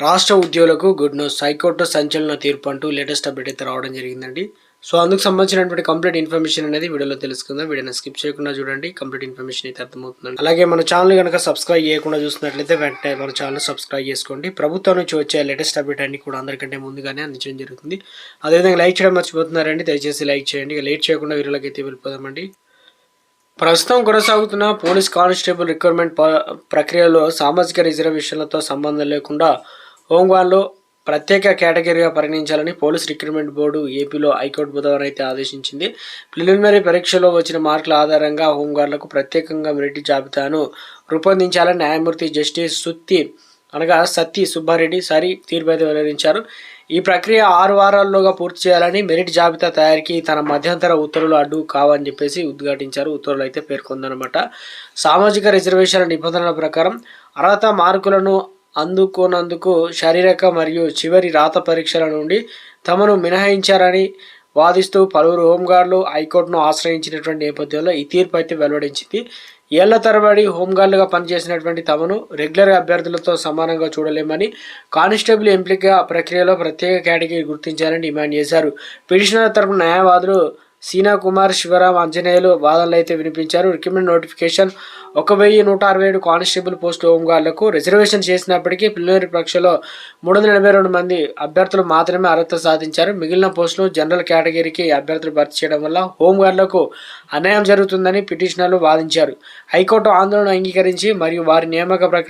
రాష్ట్ర ఉద్యోగులకు good news high court సంచలన తీర్పు అంటూ లేటెస్ట్ అప్డేట్ అయితే రావడం జరిగిందండి. సో అందుకు సంబంధించినటువంటి కంప్లీట్ ఇన్ఫర్మేషన్ అనేది వీడియోలో తెలుసుకుందాం. వీడియోని స్కిప్ చేయకుండా చూడండి. కంప్లీట్ ఇన్ఫర్మేషన్ అయితే అర్థమవుతుంది అలాగే మన ఛానల్ కనుక సబ్స్క్రైబ్ చేయకుండా చూసినట్లయితే వెంటనే మన ఛానల్ సబ్స్క్రైబ్ చేసుకోండి. ప్రభుత్వం నుంచి వచ్చే లేటెస్ట్ అప్డేట్ అన్ని కూడా అందరికంటే ముందుగానే అందించడం జరుగుతుంది. అదేవిధంగా లైక్ చేయడం మర్చిపోతున్నారండి. దయచేసి లైక్ చేయండి. లేట్ చేయకుండా వీడియోలోకి అయితే వెళ్ళిపోదామండి. ప్రస్తుతం కొనసాగుతున్న పోలీస్ కానిస్టేబుల్ రిక్రూట్మెంట్ ప- ప్రక్రియలో సామాజిక రిజర్వేషన్లతో సంబంధం లేకుండా హోంగాన్లో ప్రత్యేక కేటగిరీగా పరిగణించాలని పోలీస్ రిక్రూట్మెంట్ బోర్డు ఏపీలో హైకోర్టు బుధవారం అయితే ఆదేశించింది. ప్రిలిమినరీ పరీక్షలో వచ్చిన మార్కుల ఆధారంగా హోంగార్డులకు ప్రత్యేకంగా మెరిట్ జాబితాను రూపొందించాలని న్యాయమూర్తి జస్టిస్ సుత్తి అనగా సత్తి సుబ్బారెడ్డి సరి తీర్పు అయితే వెల్లడించారు. ఈ ప్రక్రియ ఆరు వారాల్లోగా పూర్తి చేయాలని మెరిట్ జాబితా తయారీకి తన మధ్యంతర ఉత్తర్వులు అడ్డు కావని చెప్పేసి ఉద్ఘాటించారు. ఉత్తర్వులు అయితే పేర్కొందనమాట సామాజిక రిజర్వేషన్ల నిబంధనల ప్రకారం అర్హత మార్కులను అందుకోనందుకు శారీరక మరియు చివరి రాత పరీక్షల నుండి తమను మినహాయించారని వాదిస్తూ పలువురు హోంగార్డులు హైకోర్టును ఆశ్రయించినటువంటి నేపథ్యంలో ఈ తీర్పు అయితే వెలువడించింది. ఏళ్ళ తరబడి హోంగార్డులుగా పనిచేసినటువంటి తమను రెగ్యులర్ అభ్యర్థులతో సమానంగా చూడలేమని కానిస్టేబుల్ ఎంపిక ప్రక్రియలో ప్రత్యేక కేటగిరీ గుర్తించాలని డిమాండ్ చేశారు. పిటిషనర్ తరపున న్యాయవాదులు సీనా కుమార్ శివరాం ఆంజనేయులు వాదనలు అయితే వినిపించారు. రికమెండ్ నోటిఫికేషన్ ఒక వెయ్యి నూట అరవై ఏడు కానిస్టేబుల్ పోస్టు హోంగార్డులకు రిజర్వేషన్ చేసినప్పటికీ ప్రిలిమినరీ పరీక్షలో మూడు వందల ఎనభై రెండు మంది అభ్యర్థులు మాత్రమే అర్హత సాధించారు. మిగిలిన పోస్టులు జనరల్ కేటగిరీకి అభ్యర్థులు భర్తీ చేయడం వల్ల హోంగార్డులకు అన్యాయం జరుగుతుందని పిటిషనర్లు వాదించారు. హైకోర్టు ఆందోళన అంగీకరించి మరియు వారి నియామక ప్రక్రియ